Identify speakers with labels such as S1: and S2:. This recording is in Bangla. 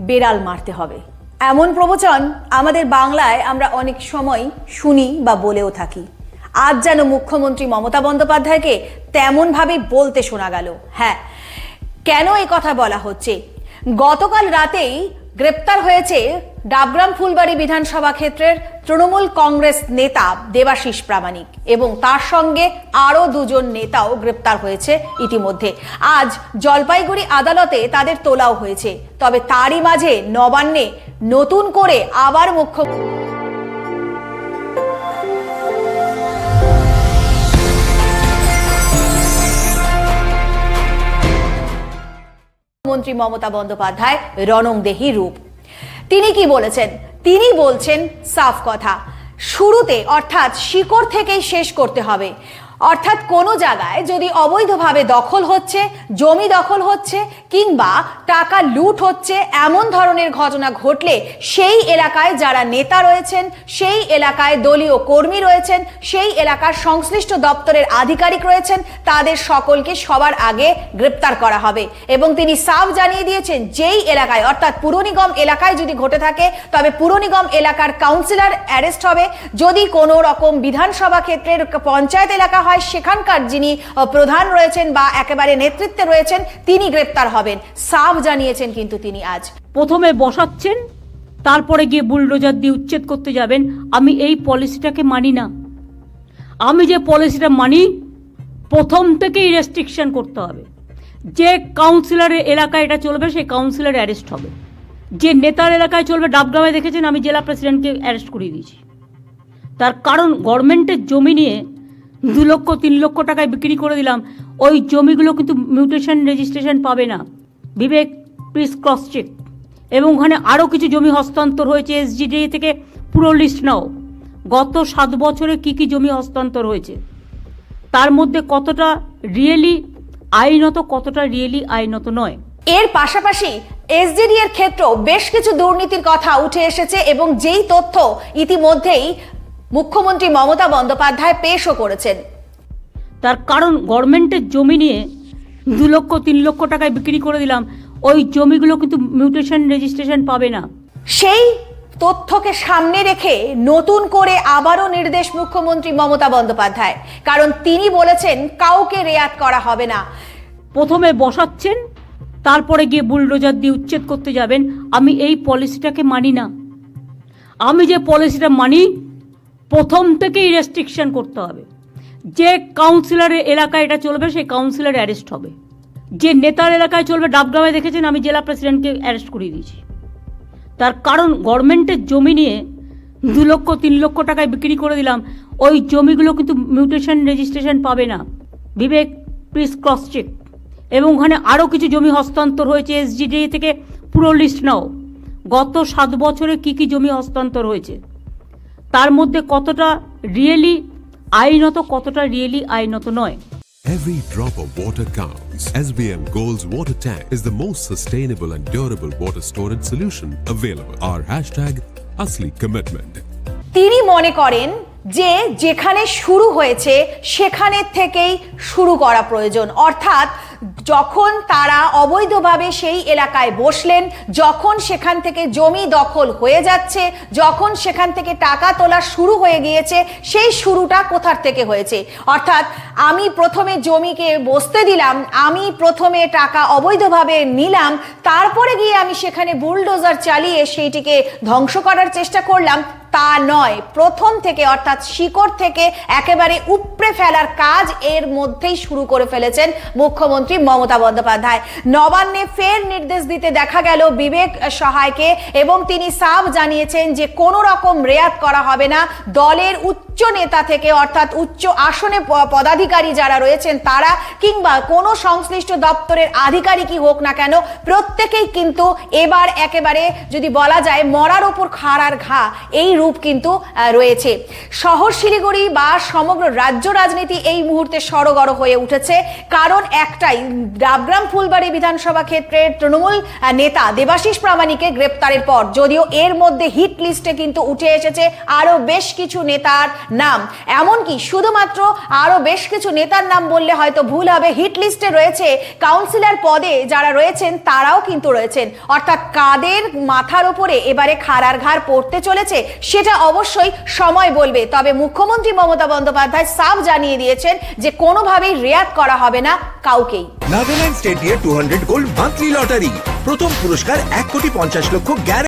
S1: বেড়াল মারতে হবে। এমন প্রবচন আমাদের বাংলায় আমরা অনেক সময় শুনি বা বলেও থাকি। আজ যেন মুখ্যমন্ত্রী মমতা বন্দ্যোপাধ্যায়কে তেমনভাবে বলতে শোনা গেল। হ্যাঁ কেন এই কথা বলা হচ্ছে? গতকাল রাতেই গ্রেপ্তার হয়েছে ডাবগ্রাম ফুলবাড়ি বিধানসভা ক্ষেত্রের তৃণমূল কংগ্রেস নেতা দেবাশিস প্রামাণিক এবং তার সঙ্গে আরও দুজন নেতাও গ্রেপ্তার হয়েছে ইতিমধ্যে। আজ জলপাইগুড়ি আদালতে তাদের তোলাও হয়েছে। তবে তারই মাঝে নবান্নে নতুন করে আবার মুখ্য মন্ত্রী মমতা বন্দ্যোপাধ্যায় রণংদেহী রূপ। তিনি কি বলেছেন? তিনি বলছেন সাফ কথা। শুরুতে অর্থাৎ শিকড় থেকেই শেষ করতে হবে। অর্থাৎ কোনো জায়গায় যদি অবৈধভাবে দখল হচ্ছে, জমি দখল হচ্ছে, কিংবা টাকা লুট হচ্ছে, এমন ধরনের ঘটনা ঘটলে সেই এলাকায় যারা নেতা রয়েছেন, সেই এলাকায় দলীয় কর্মী রয়েছেন, সেই এলাকার সংশ্লিষ্ট দপ্তরের আধিকারিক রয়েছেন, তাদের সকলকে সবার আগে গ্রেপ্তার করা হবে। এবং তিনি সাফ জানিয়ে দিয়েছেন, যেই এলাকায়, অর্থাৎ পুর নিগম এলাকায় যদি ঘটে থাকে, তবে পুর নিগম এলাকার কাউন্সিলর অ্যারেস্ট হবে। যদি কোনো রকম বিধানসভা ক্ষেত্রের পঞ্চায়েত এলাকা হয়, সেখানকার যিনি প্রধান রয়েছেন বা একেবারে নেতৃত্বে রয়েছেন, তিনি গ্রেপ্তার হবেন। সাফ জানিয়েছেন কিন্তু তিনি আজ।
S2: প্রথমে বসাচ্ছেন, তারপরে গিয়ে বুলডোজার দিয়ে উচ্ছেদ করতে যাবেন। আমি এই পলিসিটাকে মানি না। আমি যে পলিসিটা মানি, প্রথম থেকেই রেস্ট্রিকশন করতে হবে। যে কাউন্সিলরের এলাকায় এটা চলবে, সেই কাউন্সিলর অ্যারেস্ট হবে। যে নেতার এলাকায় চলবে ডাবগ্রামে দেখেছেন, আমি জেলা প্রেসিডেন্টকে অ্যারেস্ট করিয়ে দিয়েছি। তার কারণ গভর্নমেন্টের জমি নিয়ে দু লক্ষ, তিন লক্ষ টাকায় বিক্রি করে দিলাম। ওই জমিগুলো কিন্তু মিউটেশন রেজিস্ট্রেশন পাবে না। বিবেক প্লিজ ক্রস চেক এবং ওখানে আরও কিছু জমি হস্তান্তর হয়েছে এসজিডি থেকে পুরো লিস্ট নাও। গত সাত বছরে কি কি জমি হস্তান্তর হয়েছে? তার মধ্যে কতটা রিয়েলি আইনত, কতটা রিয়েলি আইনত নয়।
S1: এর পাশাপাশি এসডিডি এর ক্ষেত্রেও বেশ কিছু দুর্নীতির কথা উঠে এসেছে এবং যেই তথ্য ইতিমধ্যেই মুখ্যমন্ত্রী মমতা বন্দ্যোপাধ্যায় পেশও করেছেন।
S2: তার কারণ গভর্নমেন্টের জমি নিয়ে দু লক্ষ তিন লক্ষ টাকায় বিক্রি করে দিলাম। ওই জমিগুলো কিন্তু মিউটেশন রেজিস্ট্রেশন পাবে না।
S1: সেই তথ্যকে সামনে রেখে নতুন করে আবারও নির্দেশ মুখ্যমন্ত্রী মমতা বন্দ্যোপাধ্যায়। কারণ তিনি বলেছেন কাউকে রেয়াত করা হবে না।
S2: প্রথমে বসাচ্ছেন তারপরে গিয়ে বুলডোজার দিয়ে উচ্ছেদ করতে যাবেন। আমি এই পলিসিটাকে মানি না। আমি যে পলিসিটা মানি প্রথম থেকেই রেস্ট্রিকশন করতে হবে। যে কাউন্সিলরের এলাকায় এটা চলবে, সেই কাউন্সিলর অ্যারেস্ট হবে। যে নেতার এলাকায় চলবে ডাবগ্রামে দেখেছেন, আমি জেলা প্রেসিডেন্টকে অ্যারেস্ট করিয়ে দিয়েছি। তার কারণ গভর্নমেন্টের জমি নিয়ে দু লক্ষ, তিন লক্ষ টাকায় বিক্রি করে দিলাম। ওই জমিগুলো কিন্তু মিউটেশন রেজিস্ট্রেশন পাবে না। বিবেক প্লিজ ক্রস চেক এবং ওখানে আরও কিছু জমি হস্তান্তর হয়েছে এসজিডি থেকে পুরো লিস্ট নাও। গত সাত বছরে কি কি জমি হস্তান্তর হয়েছে? তার মধ্যে কতটা রিয়েলি আইনত কতটা রিয়েলি আইনত নয়
S3: Every drop of water counts. SBM Gold's water tank is the most sustainable and durable water storage solution available. Our hashtag Asli Commitment.
S1: তিনি মনে করেন যে যেখানে শুরু হয়েছে সেখানে থেকেই শুরু করা প্রয়োজন অর্থাৎ যখন তারা অবৈধভাবে সেই এলাকায় বসলেন, যখন সেখান থেকে জমি দখল হয়ে যাচ্ছে, যখন সেখান থেকে টাকা তোলা শুরু হয়ে গিয়েছে, সেই শুরুটা কোথার থেকে হয়েছে? অর্থাৎ, আমি প্রথমে জমিকে বসতে দিলাম, আমি প্রথমে টাকা অবৈধভাবে নিলাম, তারপরে গিয়ে আমি সেখানে বুলডোজার চালিয়ে সেইটিকে ধ্বংস করার চেষ্টা করলাম তা নয়। প্রথম থেকে, অর্থাৎ শিকড় থেকে একেবারে উপড়ে ফেলার কাজ এর মধ্যেই শুরু করে ফেলেছেন মুখ্যমন্ত্রী মমতা বন্দ্যোপাধ্যায়। নবান্নে ফের নির্দেশ দিতে দেখা গেল বিবেক সহায়কে এবং তিনি সাফ জানিয়েছেন যে কোনো রকম রেয়াত করা হবে না। দলের উচ্চ নেতা থেকে, অর্থাৎ উচ্চ আসনে পদাধিকারী যারা রয়েছেন তারা, কিংবা কোনো সংশ্লিষ্ট দপ্তরের আধিকারিকই হোক না কেন, প্রত্যেকেই কিন্তু এবার একেবারে যদি বলা যায় মরার উপর খাড়ার ঘা, এই রূপ কিন্তু রয়েছে। শহর শিলিগুড়ি বা সমগ্র রাজ্য রাজনীতি এই মুহূর্তে সরগড় হয়ে উঠেছে। কারণ একটাই, ডাবগ্রাম ফুলবাড়ি বিধানসভা ক্ষেত্রের তৃণমূল নেতা দেবাশিস প্রামাণিকের গ্রেপ্তারের পর, যদিও এর মধ্যে হিট লিস্টে কিন্তু উঠে এসেছে আরও বেশ কিছু নেতার নাম। এমনকি শুধুমাত্র আরও বেশ কিছু নেতার নাম বললে হয়তো ভুল হবে। হিট লিস্টে রয়েছে কাউন্সিলর পদে যারা রয়েছেন, তারাও কিন্তু রয়েছেন। অর্থাৎ কাদের মাথার উপরে এবারে খাড়ার ঘাড় পড়তে চলেছে, সেটা অবশ্যই সময় বলবে। তবে মুখ্যমন্ত্রী মমতা বন্দ্যোপাধ্যায় সাফ জানিয়ে দিয়েছেন যে কোনোভাবেই রেয়াত করা হবে না কাউকেই।
S4: Nagaland state two hundred gold monthly lottery প্রথম পুরস্কার এক কোটি পঞ্চাশ লক্ষ গ্যারান্টি